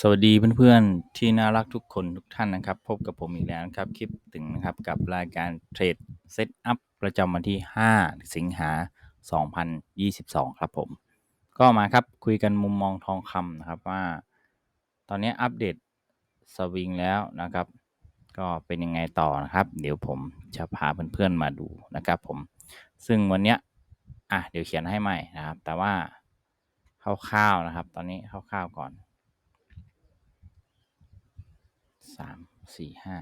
สวัสดีเพื่อนๆ ที่น่ารักทุกคนทุกท่านนะครับ พบกับผมอีกแล้วนะครับ คลิปถึงนะครับกับรายการเทรดเซตอัพประจำวันที่ 5 สิงหา 2022 ครับผม ก็มาครับคุยกันมุมมองทองคำนะครับว่า ตอนนี้อัปเดตสวิงแล้วนะครับ ก็เป็นยังไงต่อนะครับ เดี๋ยวผมจะพาเพื่อนๆมาดูนะครับผม ซึ่งวันเนี้ยอะเดี๋ยวเขียนให้ใหม่นะครับ แต่ว่าคร่าวๆนะครับ ตอนนี้คร่าวๆก่อน สามสี่ห้า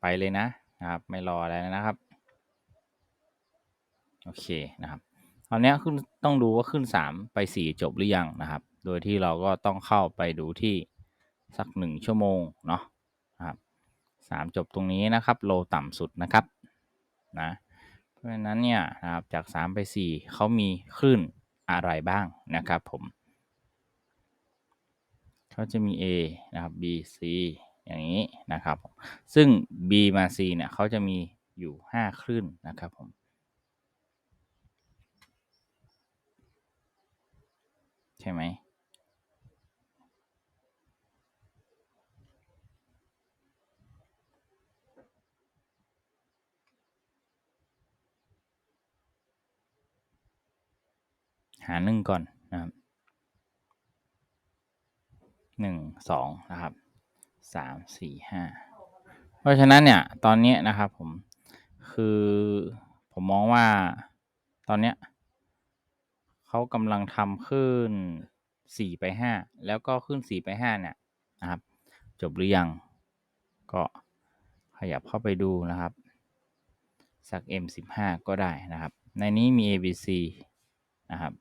ไปเลยนะนะครับ ไม่รออะไรนะครับ โอเคนะครับตอนนี้ขึ้นต้องดูว่าขึ้นสามไปสี่จบหรือยังนะครับ โดยที่เราก็ต้องเข้าไปดูที่สักหนึ่งชั่วโมงเนาะนะครับสามจบตรงนี้นะครับ โลต่ำสุดนะครับนะเพราะฉะนั้นเนี่ยนะครับจากสามไปสี่เขามีคลื่นอะไรบ้างนะครับผม เขาจะมี A นะครับ B C อย่างนี้นะครับซึ่ง B มา C เนี่ยเขาจะมีอยู่ 5 คลื่นนะครับผมใช่ไหมหาหนึ่งก่อนนะครับ หนึ่งสองนะครับสามสี่ห้าเพราะฉะนั้นเนี่ยตอนนี้นะครับผมคือผมมองว่าตอนเนี้ยเขากำลังทำขึ้นสี่ไปห้าแล้วก็ขึ้นสี่ไปห้าเนี่ยนะครับ จบหรือยัง ก็ขยับเข้าไปดูนะครับ สัก M15 ก็ได้นะครับ ในนี้มี ABC นะครับ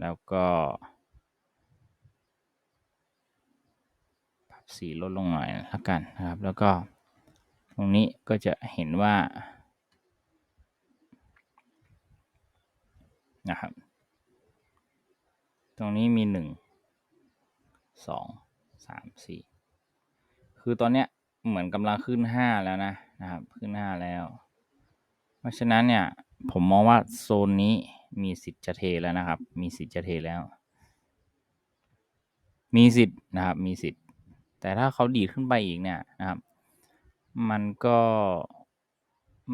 แล้วก็ปรับ สีลดลงหน่อยละกันนะครับ แล้วก็ตรงนี้ก็จะเห็นว่านะครับ ตรงนี้มีหนึ่งสองสามสี่คือตอนเนี้ยเหมือนกำลังขึ้นห้าแล้วนะนะครับ ขึ้นห้าแล้ว เพราะฉะนั้นเนี่ยผมมองว่าโซนนี้มีสิทธิ์จะเทแล้วนะครับ มีสิทธิ์จะเทแล้ว มีสิทธิ์นะครับ มีสิทธิ์ แต่ถ้าเขาดีดขึ้นไปอีกเนี่ยนะครับ มันก็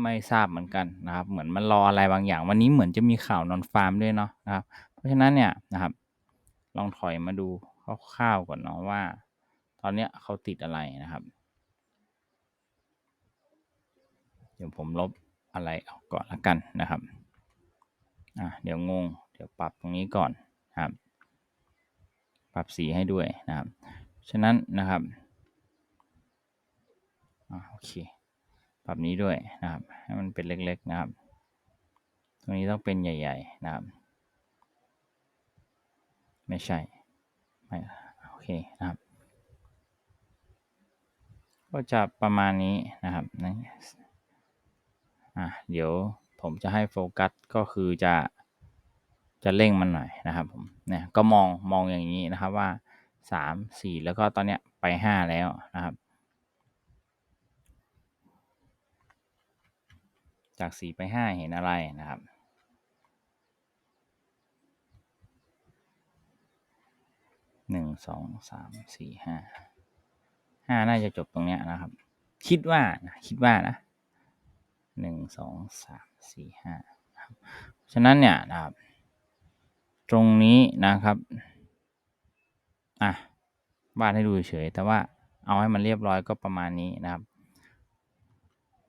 ไม่ทราบเหมือนกันนะครับ เหมือนมันรออะไรบางอย่าง วันนี้เหมือนจะมีข่าวนอนฟาร์มด้วยเนาะนะครับ เพราะฉะนั้นเนี่ยนะครับ ลองถอยมาดูคร่าวๆก่อนเนาะว่า ตอนเนี้ยเขาติดอะไรนะครับ เดี๋ยวผมลบอะไรออกก่อนละกันนะครับอะเดี๋ยวงง เดี๋ยวปรับตรงนี้ก่อนนะครับ ปรับสีให้ด้วยนะครับ ฉะนั้นนะครับอโอเคปรับนี้ด้วยนะครับ ให้มันเป็นเล็ก ๆนะครับ ตรงนี้ต้องเป็นใหญ่ ๆ นะครับ ไม่ใช่ไม่โอเคนะครับ ก็จะประมาณนี้นะครับนะอะเดี๋ยวผมจะให้โฟกัสก็คือจะจะเร่งมันหน่อยนะครับผมเนี่ยก็มองมองอย่างนี้นะครับว่า สามสี่แล้วก็ตอนเนี้ยไปห้าแล้วนะครับ จากสี่ไปห้าเห็นอะไรนะครับหนึ่งสองสามสี่ห้าห้าน่าจะจบตรงเนี้ยนะครับ คิดว่านะคิดว่านะหนึ่งสองสามสี่ห้าครับฉะนั้นเนี่ยนะครับ ตรงนี้นะครับ อะวาดให้ดูเฉยแต่ว่าเอาให้มันเรียบร้อยก็ประมาณนี้นะครับ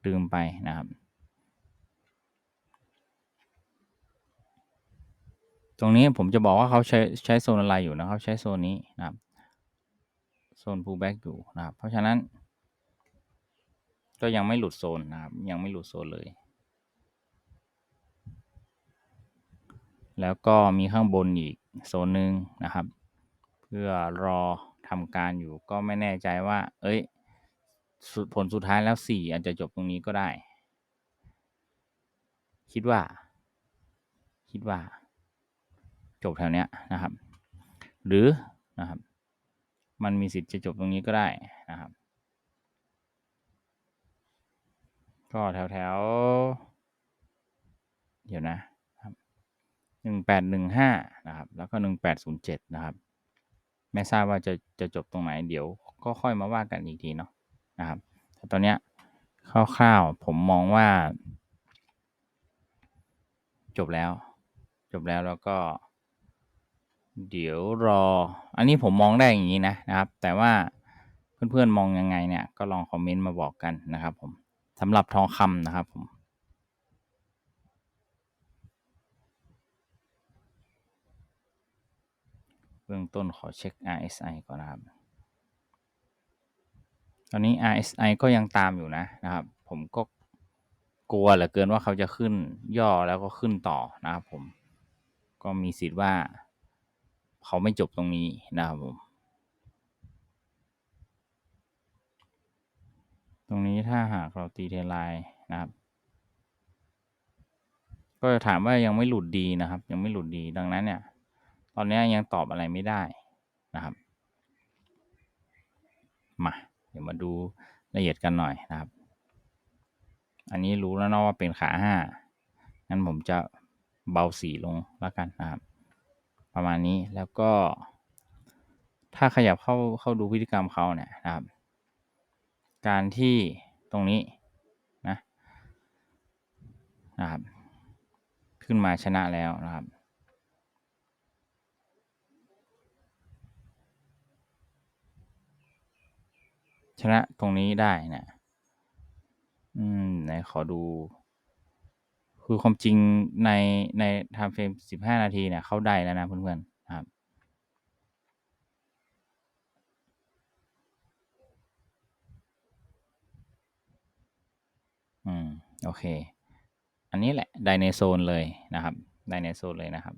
ลืมไปนะครับ ตรงนี้ผมจะบอกว่าเขาใช้ใช้โซนอะไรอยู่นะครับ ใช้โซนนี้นะครับ โซน pullback อยู่นะครับ เพราะฉะนั้น ก็ยังไม่หลุดโซนนะครับ ยังไม่หลุดโซนเลย แล้วก็มีข้างบนอีกโซนหนึ่งนะครับ เพื่อรอทำการอยู่ก็ไม่แน่ใจว่า เอ้ยผลสุดท้ายแล้วสี่อาจจะจบตรงนี้ก็ได้ คิดว่า คิดว่า จบแถวเนี้ยนะครับ หรือนะครับ มันมีสิทธิ์จะจบตรงนี้ก็ได้นะครับ ก็แถวแถวเดี๋ยวนะหนึ่งแปดหนึ่งห้านะครับ แล้วก็หนึ่งแปดศูนย์เจ็ดนะครับ ไม่ทราบว่าจะจะจบตรงไหนเดี๋ยวก็ค่อยมาว่ากันอีกทีเนาะนะครับแต่ตอนเนี้ยคร่าวๆผมมองว่า จบแล้ว จบแล้วแล้วก็ เดี๋ยวรอ อันนี้ผมมองได้อย่างนี้นะนะครับ แต่ว่าเพื่อนๆมองยังไงเนี่ยก็ลองคอมเมนต์มาบอกกันนะครับ ผมสำหรับทองคำนะครับผม เบื้องต้นขอเช็ค RSI ก่อนนะครับ ตอนนี้ RSI ก็ยังตามอยู่นะนะครับ ผมก็กลัวเหลือเกินว่าเขาจะขึ้นย่อแล้วก็ขึ้นต่อนะครับผม ก็มีสิทธิ์ว่า เขาไม่จบตรงนี้นะครับผม ตรงนี้ถ้าหากเราตีเทไลน์นะครับก็จะถามว่ายังไม่หลุดดีนะครับ ยังไม่หลุดดีดังนั้นเนี่ย อนนี้ยังตอบอะไรไม่ได้นะครับ มา เดี๋ยวมาดูละเอียดกันหน่อยนะครับ อันนี้รู้แล้วเนาะว่าเป็นขาห้างั้นผมจะเบาสีลงแล้วกันนะครับ ประมาณนี้แล้วก็ ถ้าขยับเข้าเข้าดูพฤติกรรมเขาเนี่ยนะครับ การที่ตรงนี้นะนะครับ ขึ้นมาชนะแล้วนะครับ ชนะตรงนี้ได้นะอืมไหนขอดู คือความจริงในในไทม์เฟรมสิบห้านาทีเนี่ยเข้าได้แล้วนะเพื่อนๆนครับอืม โอเค อันนี้แหละไดในโซนเลยนะครับไดในโซนเลยนะครับ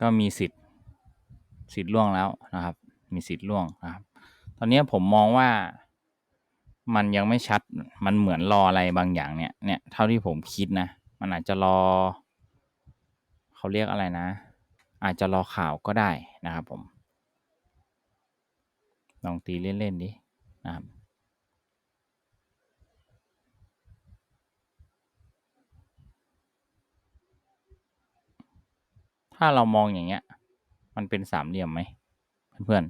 ก็มีสิทธิ์สิทธิ์ล่วงแล้วนะครับ มีสิทธิ์ล่วงนะครับ ตอนนี้ผมมองว่ามันยังไม่ชัดมันเหมือนรออะไรบางอย่างเนี่ยเนี่ยเท่าที่ผมคิดนะ มันอาจจะรอ เขาเรียกอะไรนะ อาจจะรอข่าวก็ได้นะครับผม ลองตีเล่น ๆ ดินะครับ ถ้าเรามองอย่างเงี้ย มันเป็นสามเหลี่ยมไหมเพื่อน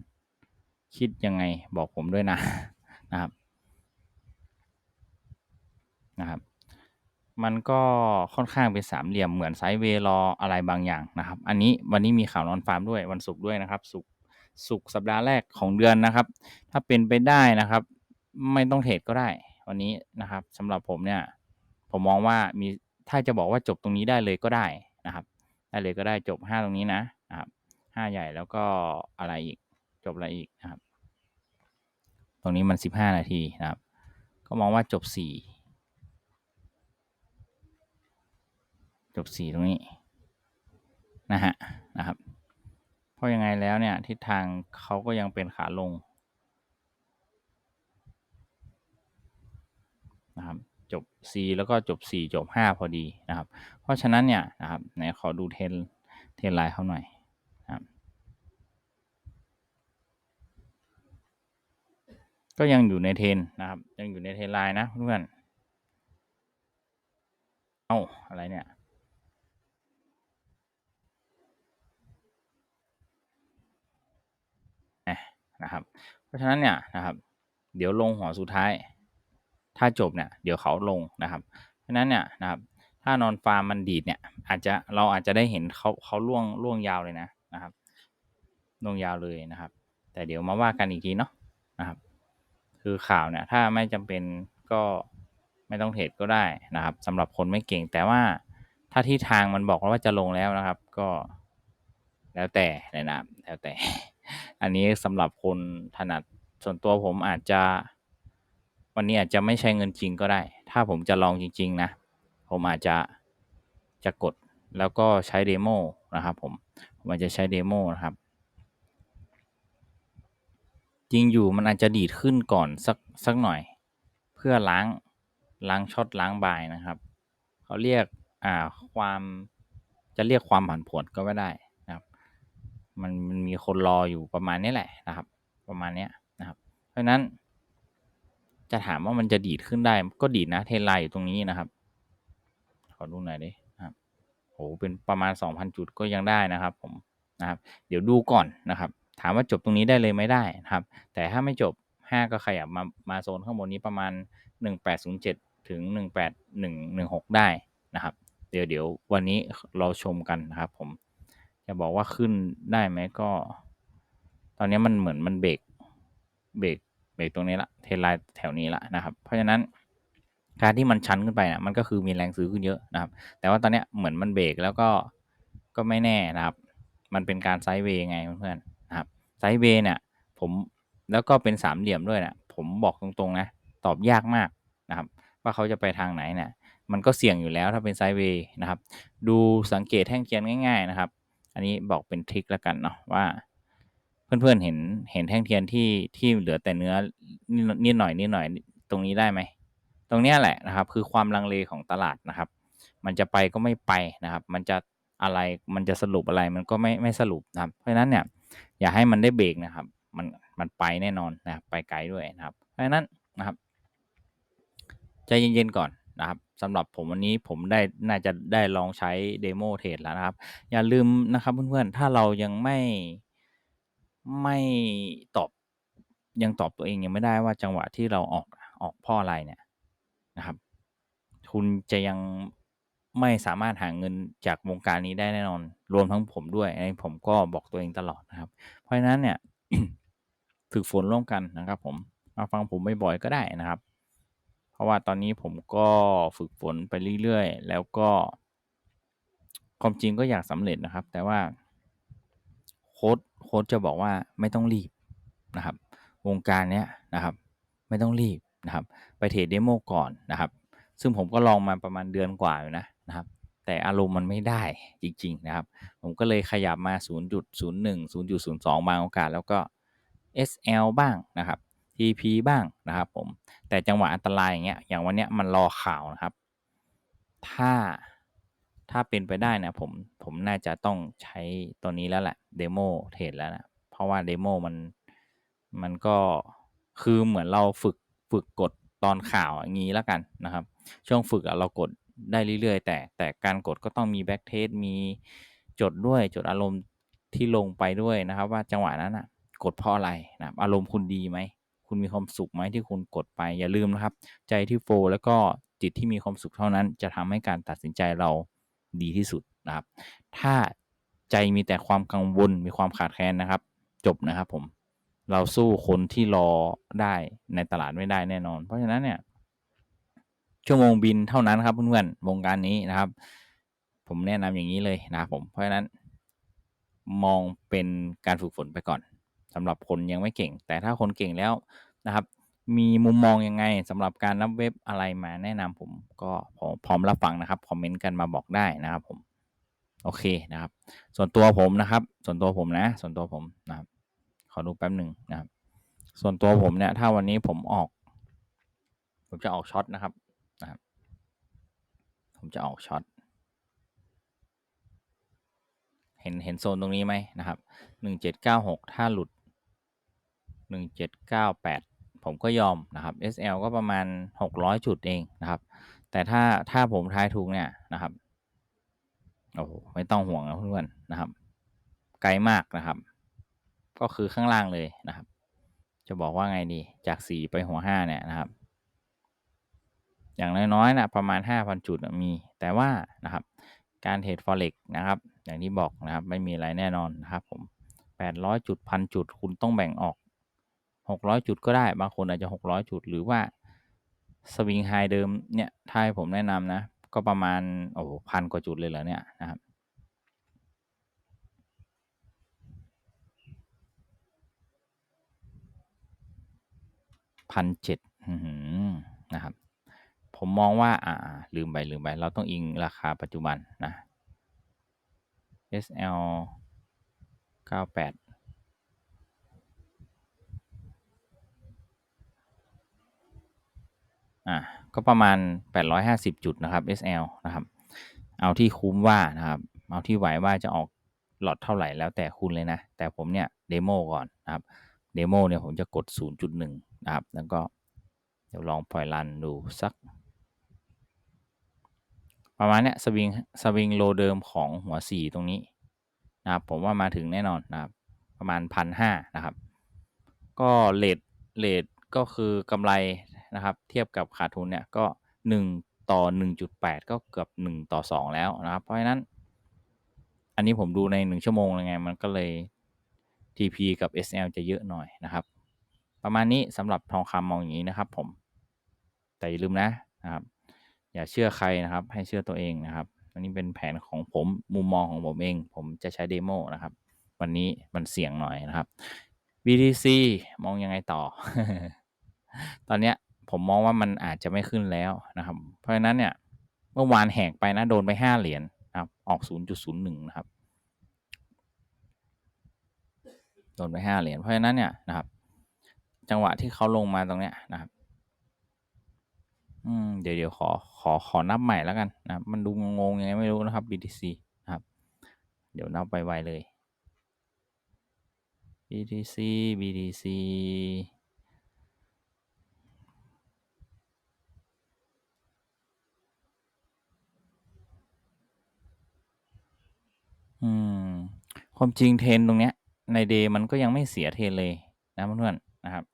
ๆ คิดยังไงบอกผมด้วยนะนะครับนะครับ มันก็ค่อนข้างเป็นสามเหลี่ยมเหมือนไซด์เวย์รออะไรบางอย่างนะครับ อันนี้วันนี้มีข่าวนอนฟาร์มด้วยวันศุกร์ด้วยนะครับศุกร์ศุกร์สัปดาห์แรกของเดือนนะครับ ถ้าเป็นไปได้นะครับ ไม่ต้องเทรดก็ได้ วันนี้นะครับสำหรับผมเนี่ย ผมมองว่ามีถ้าจะบอกว่าจบตรงนี้ได้เลยก็ได้นะครับ ได้เลยก็ได้จบห้าตรงนี้นะครับห้าใหญ่แล้วก็อะไรอีกจบอะไรอีกนะครับ ตรงนี้มันสิบห้านาทีนะครับ ก็มองว่าจบสี่จบสี่ตรงนี้นะฮะนะครับ เพราะยังไงแล้วเนี่ยทิศทางเขาก็ยังเป็นขาลงนะครับ จบ C แล้วก็จบ 4 จบ 5 พอดีนะครับ เพราะฉะนั้นเนี่ยนะครับไหนขอดูเทนเทนไลน์เขาหน่อยนะครับก็ยังอยู่ในเทนนะครับ ยังอยู่ในเทนไลน์นะเพื่อนเอ้าอะไรเนี่ยนะครับ เพราะฉะนั้นเนี่ยนะครับ เดี๋ยวลงหัวสุดท้าย ถ้าจบเนี่ยเดี๋ยวเขาลงนะครับเพราะนั้นเนี่ยนะครับถ้านอนฟาร์มมันดีดเนี่ยอาจจะเราอาจจะได้เห็นเขาเขาล่วงล่วงยาวเลยนะนะครับล่วงยาวเลยนะครับ แต่เดี๋ยวมาว่ากันอีกทีเนาะนะครับ คือข่าวเนี่ยถ้าไม่จำเป็นก็ไม่ต้องเทรดก็ได้นะครับสำหรับคนไม่เก่งแต่ว่าถ้าที่ทางมันบอกว่าจะลงแล้วนะครับ ก็แล้วแต่เลยนะแล้วแต่ อันนี้สำหรับคนถนัดส่วนตัวผมอาจจะ วันนี้อาจจะไม่ใช้เงินจริงก็ได้ ถ้าผมจะลองจริง ๆ นะ ผมอาจจะจะกดแล้วก็ใช้เดโมนะครับผมผมอาจจะใช้เดโมนะครับ จริงอยู่มันอาจจะดีดขึ้นก่อนสักสักหน่อย เพื่อล้างล้างช็อตล้างบายนะครับเขาเรียกอ่าความจะเรียกความผันผวนก็ไม่ได้นะครับ มันมันมีคนรออยู่ประมาณนี้แหละนะครับ ประมาณนี้นะครับ เพราะนั้น จะถามว่ามันจะดีดขึ้นได้ ก็ดีดนะเทนไลอยู่ตรงนี้นะครับ ขอดูหน่อยดิครับโหเป็นประมาณ 2,000 จุดก็ยังได้นะครับ ผมนะครับ เดี๋ยวดูก่อนนะครับ ถามว่าจบตรงนี้ได้เลยไม่ได้นะครับ แต่ถ้าไม่จบ 5 ก็ขยับมามาโซนข้างบนนี้ประมาณ 1807 ถึง 18116 ได้นะครับ เดี๋ยวเดี๋ยววันนี้เราชมกันนะครับ ผมจะบอกว่าขึ้นได้ไหมก็ ตอนนี้มันเหมือนมันเบรกเบรก เบรกตรงนี้ละเทรนไลน์แถวนี้ละนะครับ เพราะฉะนั้นการที่มันชันขึ้นไปนะมันก็คือมีแรงซื้อขึ้นเยอะนะครับ แต่ว่าตอนนี้เหมือนมันเบรกแล้วก็ก็ไม่แน่นะครับ มันเป็นการไซด์เวย์ไงเพื่อนๆนะครับไซด์เวย์เนี่ยผมแล้วก็เป็นสามเหลี่ยมด้วยนะผมบอกตรงๆนะตอบยากมากนะครับ ว่าเขาจะไปทางไหนเนี่ยมันก็เสี่ยงอยู่แล้วถ้าเป็นไซด์เวย์นะครับ ดูสังเกตแท่งเทียนง่าย ๆนะครับ อันนี้บอกเป็นทริคแล้วกันเนาะว่า เพื่อนๆเห็นเห็นแท่งเทียนที่ที่เหลือแต่เนื้อนิดหน่อยนิดหน่อยตรงนี้ได้ไหมตรงนี้แหละนะครับ คือความลังเลของตลาดนะครับ มันจะไปก็ไม่ไปนะครับ มันจะอะไรมันจะสรุปอะไรมันก็ไม่ไม่สรุปนะครับ เพราะฉะนั้นเนี่ยอย่าให้มันได้เบรกนะครับ มันมันไปแน่นอนนะครับไปไกลด้วยนะครับ เพราะฉะนั้นนะครับใจเย็นๆก่อนนะครับสำหรับผมวันนี้ผมได้น่าจะได้ลองใช้เดโมเทรดแล้วนะครับ อย่าลืมนะครับเพื่อนๆ ถ้าเรายังไม่ ไม่ตอบ ยังตอบตัวเองยังไม่ได้ว่าจังหวะที่เราออกออกพ่ออะไรเนี่ยนะครับ คุณจะยังไม่สามารถหาเงินจากวงการนี้ได้แน่นอน รวมทั้งผมด้วยอันนี้ผมก็บอกตัวเองตลอดนะครับ เพราะฉะนั้นเนี่ยฝึกฝนร่วมกันนะครับผมมาฟังผมบ่อยๆก็ได้นะครับ เพราะว่าตอนนี้ผมก็ฝึกฝนไปเรื่อยๆ แล้วก็ ความจริงก็อยากสำเร็จนะครับ แต่ว่าโค้ด โค้ดจะบอกว่าไม่ต้องรีบนะครับ วงการเนี้ยนะครับ ไม่ต้องรีบนะครับ ไปเทรดเดโมก่อนนะครับ ซึ่งผมก็ลองมาประมาณเดือนกว่าอยู่นะนะครับ แต่อารมณ์มันไม่ได้จริง ๆ นะครับ ผมก็เลยขยับมา 0.01 0.02 บางโอกาส แล้วก็ SL บ้างนะครับ TP บ้างนะครับผม แต่จังหวะอันตรายอย่างเงี้ย อย่างวันเนี้ยมันรอข่าวนะครับ ถ้า ถ้าเป็นไปได้นะผมผมน่าจะต้องใช้ตัวนี้แล้วแหละเดโมเทรดแล้วนะเพราะว่าเดโมมันมันก็คือเหมือนเราฝึกฝึกกดตอนข่าวอย่างนี้แล้วกันนะครับ ช่วงฝึกเรากดได้เรื่อยๆ แต่แต่การกดก็ต้องมีแบ็กเทสมีจดด้วยจดอารมณ์ที่ลงไปด้วยนะครับ ว่าจังหวะนั้นอะกดเพราะอะไรนะอารมณ์คุณดีไหมคุณมีความสุขไหมที่คุณกดไปอย่าลืมนะครับ ใจที่โฟแล้วก็จิตที่มีความสุขเท่านั้น จะทำให้การตัดสินใจเรา ดีที่สุดนะครับ ถ้าใจมีแต่ความกังวลมีความขาดแคลนนะครับ จบนะครับผมเราสู้คนที่รอได้ในตลาดไม่ได้แน่นอน เพราะฉะนั้นเนี่ย ชั่วโมงบินเท่านั้นครับเพื่อนๆวงการนี้นะครับ ผมแนะนำอย่างนี้เลยนะครับผมเพราะฉะนั้น มองเป็นการฝึกฝนไปก่อนสำหรับคนยังไม่เก่ง แต่ถ้าคนเก่งแล้วนะครับ มีมุมมองยังไงสำหรับการรับเว็บอะไรมาแนะนำผมก็พร้อมรับฟังนะครับคอมเมนต์กันมาบอกได้นะครับผมโอเคนะครับ ส่วนตัวผมนะครับ ส่วนตัวผมนะ ส่วนตัวผมนะครับ ขอดูแป๊บหนึ่งนะครับ ส่วนตัวผมเนี่ย ถ้าวันนี้ผมออก ผมจะออกช็อตนะครับนะครับ ผมจะออกช็อตเห็นเห็นโซนตรงนี้ไหมนะครับหนึ่งเจ็ดเก้าหกถ้าหลุดหนึ่งเจ็ดเก้าแปด ผมก็ยอมนะครับ SL ก็ประมาณหกร้อยจุดเองนะครับ แต่ถ้าถ้าผมทายถูกเนี่ยนะครับโอ้โหไม่ต้องห่วงนะเพื่อนๆนะครับ ไกลมากนะครับ ก็คือข้างล่างเลยนะครับ จะบอกว่าไงดีจากสี่ไปหัวห้าเนี่ยนะครับ อย่างน้อยๆนะประมาณ 5,000 จุดมี แต่ว่านะครับ การเทรด forex นะครับ อย่างที่บอกนะครับ ไม่มีอะไรแน่นอนนะครับผม800 จุดพันจุดคุณต้องแบ่งออก 600 จุดก็ได้ บางคนอาจจะ 600 จุด หรือว่าสวิงไฮเดิมเนี่ยถ้าให้ผมแนะนำนะ ก็ประมาณโอ้พันกว่าจุดเลยเหรอเนี่ยนะครับพันเจ็ดนะครับ ผมมองว่า อ่า ลืมไป ลืมไป เราต้องอิงราคาปัจจุบันนะ SL 98 อ่าก็ประมาณ 850 จุดนะครับ SL นะครับ เอาที่คุ้มว่านะครับเอาที่ไหวว่าจะออกหลอดเท่าไหร่แล้วแต่คุณเลยนะ แต่ผมเนี่ยเดโมก่อนนะครับเดโมเนี่ยผมจะกด 0.1 นะครับ แล้วก็เดี๋ยวลองปล่อยรันดูสัก ประมาณเนี้ยสวิงสวิงโลเดิมของหัวสี่ตรงนี้นะครับ ผมว่ามาถึงแน่นอนนะครับ ประมาณพันห้านะครับ ก็เลทเลทก็คือกำไร นะครับ เทียบกับขาดทุนเนี่ยก็ 1 ต่อ 1.8 ก็เกือบ 1 ต่อ 2 แล้วนะครับ เพราะฉะนั้น อันนี้ผมดูใน 1 ชั่วโมงเลยไง มันก็เลย TP กับ SL จะเยอะหน่อยนะครับ ประมาณนี้สำหรับทองคำมองอย่างนี้นะครับ ผม แต่อย่าลืมนะนะครับ อย่าเชื่อใครนะครับ ให้เชื่อตัวเองนะครับ อันนี้เป็นแผนของผมมุมมองของผมเอง ผมจะใช้เดโมนะครับ วันนี้มันเสี่ยงหน่อยนะครับ BTC มองยังไงต่อ ตอนเนี้ย ผมมองว่ามันอาจจะไม่ขึ้นแล้วนะครับ เพราะฉะนั้นเนี่ยเมื่อวานแหกไปนะโดนไปห้าเหรียญนะครับออก 0.01 นะครับ โดนไปห้าเหรียญเพราะฉะนั้นเนี่ยนะครับ จังหวะที่เขาลงมาตรงเนี้ยนะครับอืมเดี๋ยวเดี๋ยวขอขอขอนับใหม่แล้วกันนะมันดูงงยังไงไม่รู้นะครับ BTC นะครับ เดี๋ยวนับไปไวเลย BTC BTC อืม ความจริงเทรนตรงเนี้ย ในเดย์มันก็ยังไม่เสียเทรนเลยนะเพื่อนๆนะครับ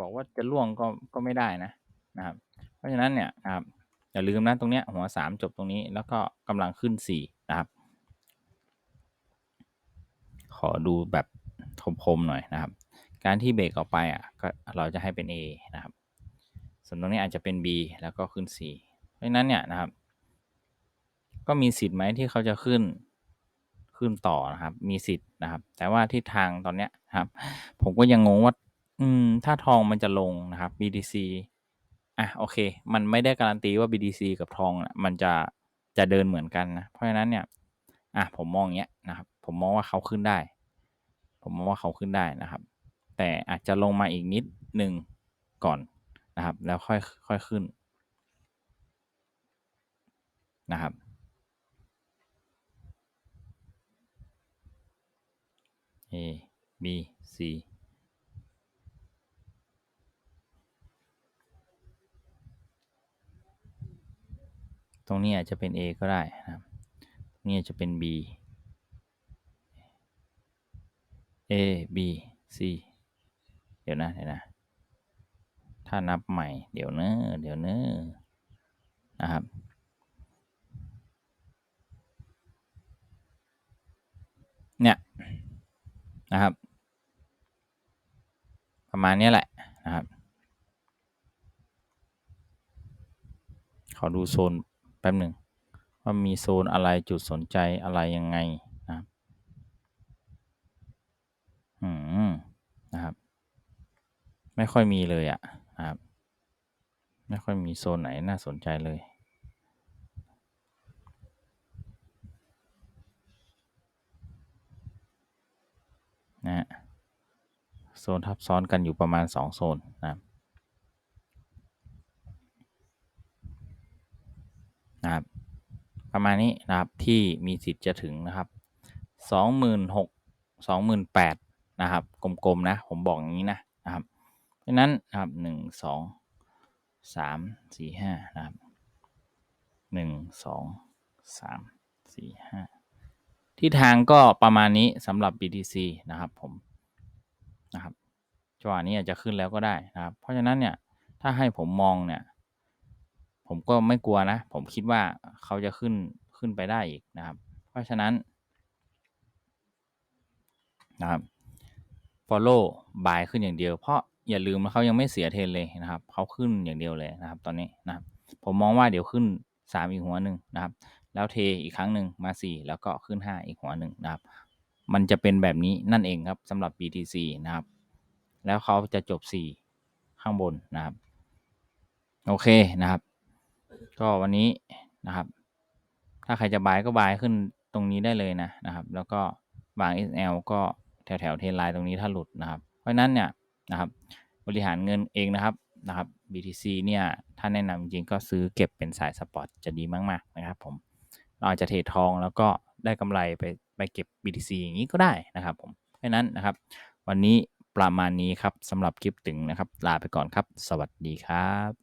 บอกว่าจะล่วงก็ก็ไม่ได้นะนะครับ เพราะฉะนั้นเนี่ยนะครับอย่าลืมนะตรงเนี้ยหัวสามจบตรงนี้แล้วก็กำลังขึ้นสี่นะครับ ขอดูแบบคมๆหน่อยนะครับ การที่เบรกออกไปอะก็เราจะให้เป็น A นะครับ ส่วนตรงนี้อาจจะเป็น B แล้วก็ขึ้น C เพราะฉะนั้นเนี่ยนะครับ ก็มีสิทธิ์ไหมที่เขาจะขึ้น ขึ้นต่อนะครับ มีสิทธิ์นะครับ แต่ว่าทิศทางตอนเนี้ยครับ ผมก็ยังงงว่า อืม ถ้าทองมันจะลงนะครับ BTC อะโอเค มันไม่ได้การันตีว่า BTC กับทองอะมันจะจะเดินเหมือนกันนะ เพราะฉะนั้นเนี่ย อะผมมองอย่างเงี้ยนะครับ ผมมองว่าเขาขึ้นได้ ผมมองว่าเขาขึ้นได้นะครับ แต่อาจจะลงมาอีกนิดหนึ่งก่อนนะครับ แล้วค่อยค่อยขึ้นนะครับ A B C ตรงนี้อาจจะเป็น A ก็ได้นะครับนี่อาจจะเป็น B A B C เดี๋ยวนะ เดี๋ยวนะ ถ้านับใหม่ เดี๋ยวเนอะเดี๋ยวเนอะนะครับ เนี่ย นะครับ ประมาณนี้แหละนะครับ ขอดูโซนแป๊บหนึ่งว่ามีโซนอะไรจุดสนใจอะไรยังไงนะครับ อืมนะครับ ไม่ค่อยมีเลยอะนะครับ ไม่ค่อยมีโซนไหนน่าสนใจเลย นะฮะโซนทับซ้อนกันอยู่ประมาณ 2 โซนนะครับนะครับประมาณนี้นะครับที่มีสิทธิ์จะถึงนะครับสองหมื่นหกสองหมื่นแปดนะครับกลมๆนะผมบอกอย่างนี้นะนะครับเพราะนั้นนะครับหนึ่งสองสามสี่ห้านะครับหนึ่งสองสามสี่ห้าที่ทางก็ประมาณนี้สำหรับ BTC นะครับผม นะครับจังหวะนี้อาจจะขึ้นแล้วก็ได้นะครับ เพราะฉะนั้นเนี่ยถ้าให้ผมมองเนี่ย ผมก็ไม่กลัวนะ ผมคิดว่าเขาจะขึ้นขึ้นไปได้อีกนะครับ เพราะฉะนั้นนะครับ follow buy ขึ้นอย่างเดียว เพราะอย่าลืมว่าเขายังไม่เสียเทนเลยนะครับ เขาขึ้นอย่างเดียวเลยนะครับ ตอนนี้นะครับ ผมมองว่าเดี๋ยวขึ้น 3 อีกหัวหนึ่งนะครับ แล้วเทอีกครั้งหนึ่งมา 4 แล้วก็ขึ้น 5 อีกหัวหนึ่งนะครับ มันจะเป็นแบบนี้นั่นเองครับสำหรับ BTC นะครับ แล้วเขาจะจบ 4 ข้างบนนะครับ โอเคนะครับ ก็วันนี้นะครับ ถ้าใครจะบายก็บายขึ้นตรงนี้ได้เลยนะนะครับ แล้วก็บาง SL ก็แถวแถวเทนไลน์ตรงนี้ถ้าหลุดนะครับ เพราะนั้นเนี่ยนะครับ บริหารเงินเองนะครับนะครับ BTC เนี่ยถ้าแนะนำจริงก็ซื้อเก็บเป็นสายสปอร์ตจะดีมาก ๆ นะครับผมเราอาจจะเทรดทองแล้วก็ได้กำไรไป ไปเก็บ BTC อย่างนี้ก็ได้นะครับผมเพราะนั้นนะครับ วันนี้ประมาณนี้ครับสำหรับคลิปถึงนะครับ ลาไปก่อนครับ สวัสดีครับ